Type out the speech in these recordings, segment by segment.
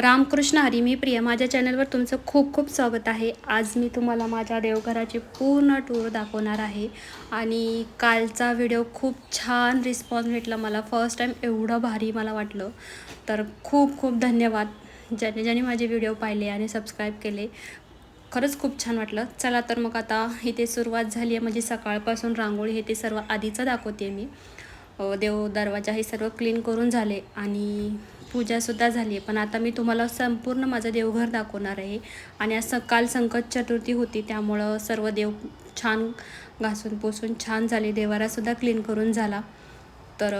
रामकृष्ण हरी मी प्रिया. माझ्या चॅनलवर तुमचं खूप खूप स्वागत आहे. आज मी तुम्हाला माझ्या देवघराची पूर्ण टूर दाखवणार आहे. आणि कालचा व्हिडिओ खूप छान रिस्पॉन्स भेटला मला. फर्स्ट टाईम एवढं भारी मला वाटलं. तर खूप खूप धन्यवाद. ज्याने ज्याने माझे व्हिडिओ पाहिले आणि सबस्क्राईब केले. खरंच खूप छान वाटलं. चला तर मग आता इथे सुरुवात झाली आहे. म्हणजे सकाळपासून रांगोळी हे ते सर्व आधीचं दाखवते मी. देव दरवाजा हे सर्व क्लीन करून झाले. आणि पूजासुद्धा झाली आहे. पण आता मी तुम्हाला संपूर्ण माझं देवघर दाखवणार आहे. आणि आज सकाळ संकट चतुर्थी होती त्यामुळं सर्व देव छान घासून पुसून छान झाले. देवारासुद्धा क्लीन करून झाला. तर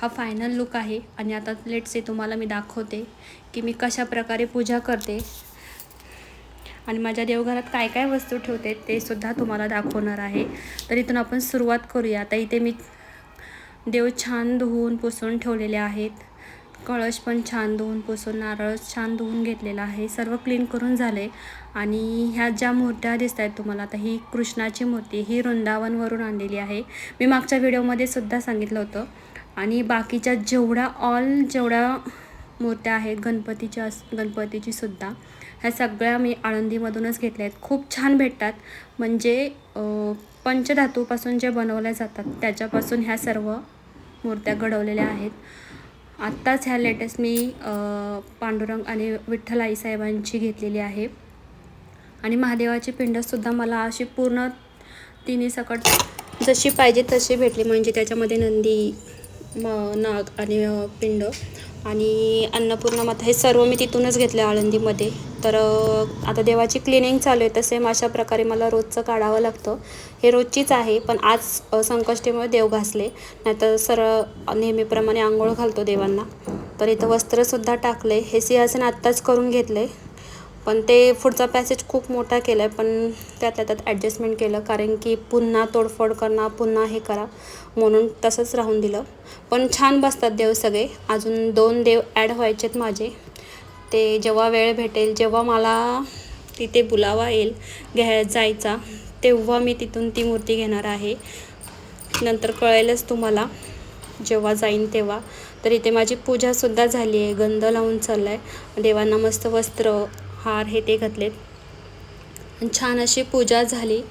हा फायनल लुक आहे. आणि आता लेट्स तुम्हाला मी दाखवते की मी कशा प्रकारे पूजा करते. आणि माझ्या देवघरात काय काय वस्तू ठेवते ते सुद्धा तुम्हाला दाखवणार आहे. तर इथून आपण सुरुवात करूया. आता इथे मी देव छान धुवून पुसून ठेवलेले आहेत. कळश पण छान धुवून पुसून नारळ छान धुवून घेतलेला आहे. सर्व क्लीन करून झाले आणि ह्या ज्या मूर्त्या दिसत आहेत तुम्हाला आता ही कृष्णाची मूर्ती ही वृंदावनवरून आणलेली आहे. मी मागच्या व्हिडिओमध्ये सुद्धा सांगितलं होतं. आणि बाकीच्या जेवढ्या ऑल जेवढ्या मूर्त्या आहेत गणपतीच्या गणपतीची सुद्धा ह्या सगळ्या मी आळंदीमधूनच घेतल्या आहेत. खूप छान भेटतात. म्हणजे पंचधातूपासून जे बनवल्या जातात त्याच्यापासून ह्या सर्व मूर्त्या घडवलेल्या आहेत. आत्ताच ह्या लेटेस्ट मी पांडुरंग आणि विठ्ठल आईसाहेबांची घेतलेली आहे. आणि महादेवाची पिंडसुद्धा मला अशी पूर्ण तिन्ही सकट जशी पाहिजे तशी भेटली. म्हणजे त्याच्यामध्ये नंदी म नाग आणि पिंड. आणि अन्नपूर्णा माता हे सर्व मी तिथूनच घेतले आळंदीमध्ये. तर आता देवाची क्लिनिंग चालू आहे तसे अशा प्रकारे मला रोजचं काढावं लागतं. हे रोजचीच आहे पण आज संकष्टीमुळे देव घासले. नाहीतर सरळ नेहमीप्रमाणे आंघोळ घालतो देवांना. तर इथं वस्त्रसुद्धा टाकले. हे सिंहासन आत्ताच करून घेतले. पण ते पुढचा पॅसेज खूप मोठा केला आहे पण त्यातल्या त्यात ॲडजस्टमेंट केलं. कारण की पुन्हा तोडफोड करणं पुन्हा हे करा म्हणून तसंच राहून दिलं. पण छान बसतात देव सगळे. अजून दोन देव ॲड व्हायचेत माझे. ते जेव्हा वेळ भेटेल जेव्हा मला तिथे बुलावा येईल घ्या जायचा तेव्हा मी तिथून ती मूर्ती घेणार आहे. नंतर कळेलच तुम्हाला. जेव्हा जाईन तेव्हा. तर इथे माझी पूजासुद्धा झाली आहे. गंध लावून चालला आहे देवांना मस्त वस्त्र हार हे ते घातलेत. छान अशी पूजा झाली.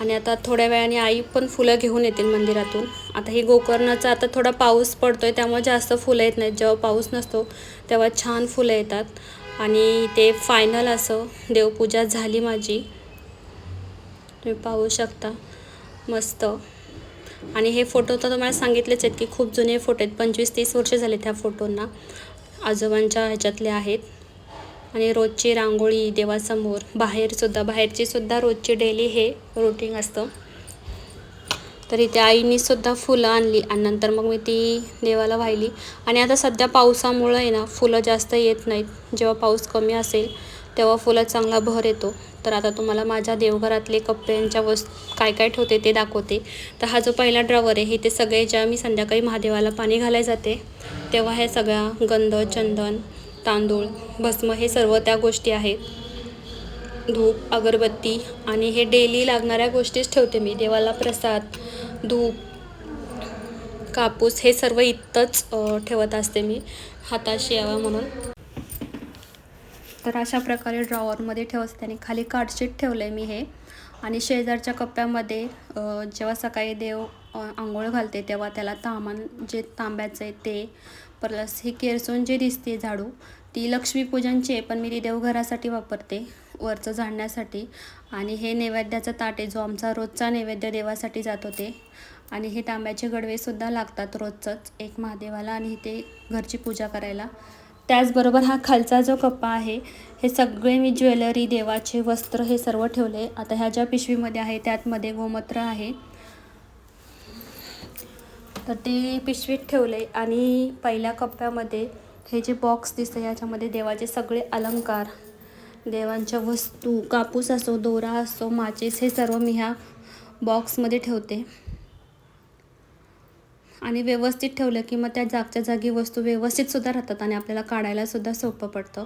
आणि आता थोड्या वेळाने आई पण फुलं घेऊन येतील मंदिरातून. आता ही गोकर्णाचा आता थोडा पाऊस पडतो आहे त्यामुळे जास्त फुलं येत नाहीत. जेव्हा पाऊस नसतो तेव्हा छान फुलं येतात. आणि ते फायनल असं देवपूजा झाली माझी. तुम्ही पाहू शकता. मस्त. आणि हे फोटो तर तुम्हाला सांगितलेच आहेत की खूप जुने फोटो आहेत. पंचवीस तीस वर्ष झाले त्या फोटोंना. आजोबांच्या ह्याच्यातले आहेत. आणि रोजची रांगोळी देवासमोर बाहेरसुद्धा बाहेरचीसुद्धा रोजची डेली हे रुटीन असतं. तर इथे आईनीसुद्धा फुलं आणली आणि नंतर मग मी ती देवाला वाहिली. आणि आता सध्या पावसामुळं आहे ना फुलं जास्त येत नाहीत. जेव्हा पाऊस कमी असेल तेव्हा फुलं चांगला भर येतो. तर आता तुम्हाला माझ्या देवघरातले कप्प्यांच्या वस्तू काय काय ठेवते ते दाखवते. तर हा जो पहिला ड्रॉवर आहे हे ते सगळे ज्या मी संध्याकाळी महादेवाला पाणी घालायला जाते तेव्हा हे सगळ्या गंध चंदन तांदूळ भस्म हे सर्व त्या गोष्टी आहेत. धूप अगरबत्ती आणि हे डेली लागणाऱ्या गोष्टीच ठेवते मी. देवाला प्रसाद धूप कापूस हे सर्व इथंच ठेवत असते मी. हाताशी यावं म्हणून. तर अशा प्रकारे ड्रॉवरमध्ये ठेवत असते आणि खाली कार्डशीट ठेवलं आहे मी हे. आणि शेजारच्या कप्प्यामध्ये जेव्हा सकाळी देव आंघोळ घालते तेव्हा त्याला तामान जे तांब्याचं आहे ते प्लस ही केरसून जी दिसते झाडू ती लक्ष्मीपूजनची आहे पण मी ती देवघरासाठी वापरते वरचं झाडण्यासाठी. आणि हे नैवेद्याचं ताट आहे जो आमचा रोजचा नैवेद्य देवासाठी जात होते आणि हे तांब्याचे गडवेसुद्धा लागतात रोजचंच एक महादेवाला आणि ते घरची पूजा करायला. त्याचबरोबर हा खालचा जो कप्पा आहे हे सगळे मी ज्वेलरी देवाचे वस्त्र हे सर्व ठेवले. आता ह्या ज्या पिशवीमध्ये आहे त्यातमध्ये गोमूत्र आहे. तर ते पिशवीत ठेवले आणि पहिल्या कप्प्यामध्ये हे जे बॉक्स दिसतं याच्यामध्ये देवाचे सगळे अलंकार देवांच्या वस्तू कापूस असो दोरा असो माचीस हे सर्व मी ह्या बॉक्समध्ये ठेवते. आणि व्यवस्थित ठेवलं की मग त्या जागच्या जागी वस्तू व्यवस्थितसुद्धा राहतात आणि आपल्याला काढायलासुद्धा सोपं पडतं.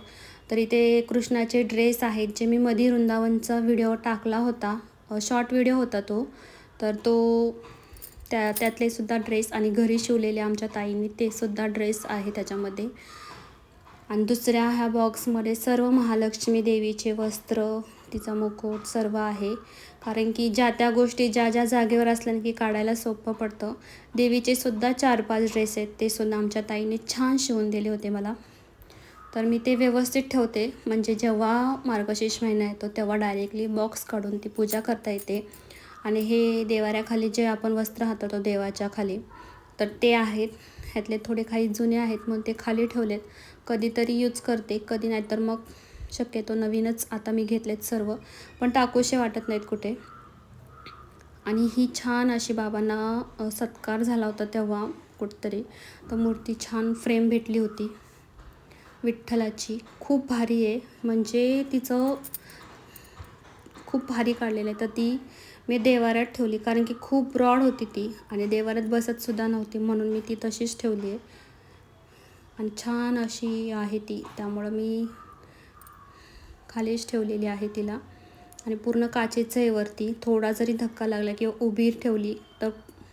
तर इथे कृष्णाचे ड्रेस आहेत जे मी मधी वृंदावनचा व्हिडिओ टाकला होता शॉर्ट व्हिडिओ होता तो. तर तो त्या त्यातले सुद्धा ड्रेस आणि घरी शिवलेले आमच्या ताईंनी ते सुद्धा ड्रेस आहे त्याच्यामध्ये. आणि दुसऱ्या ह्या बॉक्समध्ये सर्व महालक्ष्मी देवीचे वस्त्र तिचा मुकुट सर्व आहे. कारण की ज्या त्या गोष्टी ज्या ज्या जागेवर असल्याने की काढायला सोपं पडतं. देवीचे सुद्धा चार पाच ड्रेस आहेत ते सुद्धा आमच्या ताईने छान शिवून दिले होते मला. तर मी ते व्यवस्थित ठेवते. म्हणजे जेव्हा मार्गशीर्ष महिना येतो तेव्हा डायरेक्टली बॉक्स काढून ती पूजा करता येते. आणि हे देवाऱ्याखाली जे आपण वस्त्र हाताळतो देवाच्या खाली तर ते आहेत. ह्यातले थोडे काही जुने आहेत म्हणून ते खाली ठेवलेत. कधीतरी यूज करते कधी नाहीतर मग शक्यतो नवीनच आता मी घेतलेत सर्व पण टाकूशे वाटत नाहीत कुठे. आणि ही छान अशी बाबांना सत्कार झाला होता तेव्हा कुठतरी. तर मूर्ती छान फ्रेम भेटली होती. विठ्ठलाची. खूप भारी आहे. म्हणजे तिचं खूप भारी काढलेलं आहे. तर ती मी देवाऱ्यात ठेवली कारण की खूप ब्रॉड होती ती आणि देवाऱ्यात बसतसुद्धा नव्हती म्हणून मी ती तशीच ठेवली आहे. आणि छान अशी आहे ती त्यामुळं मी खालीच ठेवलेली आहे तिला. आणि पूर्ण काचेचं आहे वरती थोडा जरी धक्का लागला किंवा उभी ठेवली तर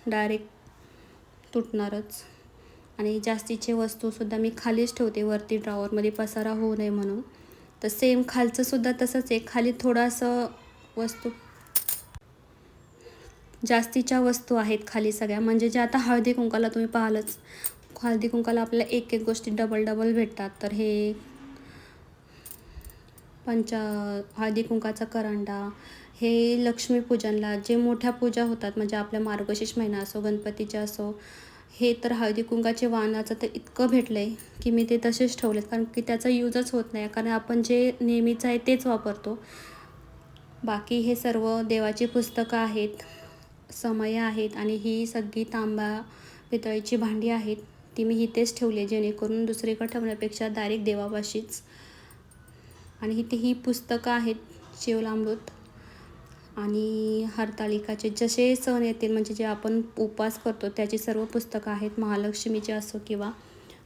डायरेक्ट तुटणारच. आणि जास्तीचे वस्तूसुद्धा मी खालीच ठेवते वरती ड्रॉवरमध्ये पसारा होऊ नये म्हणून. तर सेम खालचंसुद्धा तसंच आहे खाली थोडासा वस्तू जास्तीच्या वस्तू आहेत खाली सगळ्या. म्हणजे जे आता हळदी कुंकाला तुम्ही पाहालच. हळदी कुंकाला आपल्याला एक एक गोष्टी डबल डबल भेटतात. तर हे पंचा हळदी कुंकाचा करंडा हे लक्ष्मीपूजनला जे मोठ्या पूजा होतात म्हणजे आपल्या मार्गशीर्ष महिना असो गणपतीच्या असो हे तर हळदी कुंकाचे वाणाचं तर इतकं भेटलं आहे की मी ते तसेच ठेवलेत. कारण की त्याचा यूजच होत नाही. कारण आपण जे नेहमीचं आहे तेच वापरतो. बाकी हे सर्व देवाची पुस्तकं आहेत. समय आहेत आणि ही सगळी तांबा पितळीची भांडी आहेत ती मी इथेच ठेवली आहे जेणेकरून दुसरीकडे ठेवण्यापेक्षा डायरेक्ट देवापाशीच. आणि इथे ही पुस्तकं आहेत शिवलामृत आणि हरतालिकाचे. जसे सण येतील म्हणजे जे आपण उपवास करतो त्याची सर्व पुस्तकं आहेत महालक्ष्मीचे असो किंवा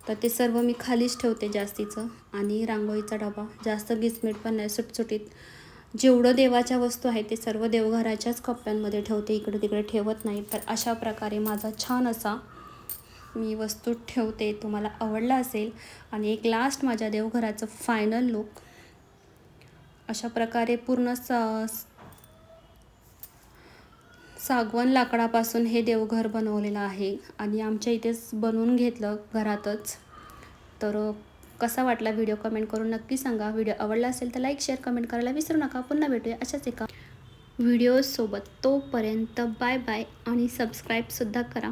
तर ते सर्व मी खालीच ठेवते जास्तीचं. आणि रांगोळीचा डबा जास्त गिचमीट पण नाही सुटसुटीत. जेवढं देवाच्या वस्तू आहेत ते सर्व देवघराच्याच कप्प्यांमध्ये ठेवते इकडे तिकडे ठेवत नाही. तर अशा प्रकारे माझा छान असा मी वस्तू ठेवते. तुम्हाला आवडला असेल आणि एक लास्ट माझ्या देवघराचं फायनल लुक अशा प्रकारे पूर्ण स सागवन लाकडापासून हे देवघर बनवलेलं आहे. आणि आमच्या इथेच बनवून घेतलं घरातच. तर कसा वाटला व्हिडिओ कमेंट करून नक्की सांगा. व्हिडिओ आवडला असेल तर लाईक शेअर कमेंट करायला विसरू नका. पुन्हा भेटूया अशाच एका व्हिडिओसोबत तोपर्यंत बाय बाय आणि सबस्क्राईबसुद्धा करा.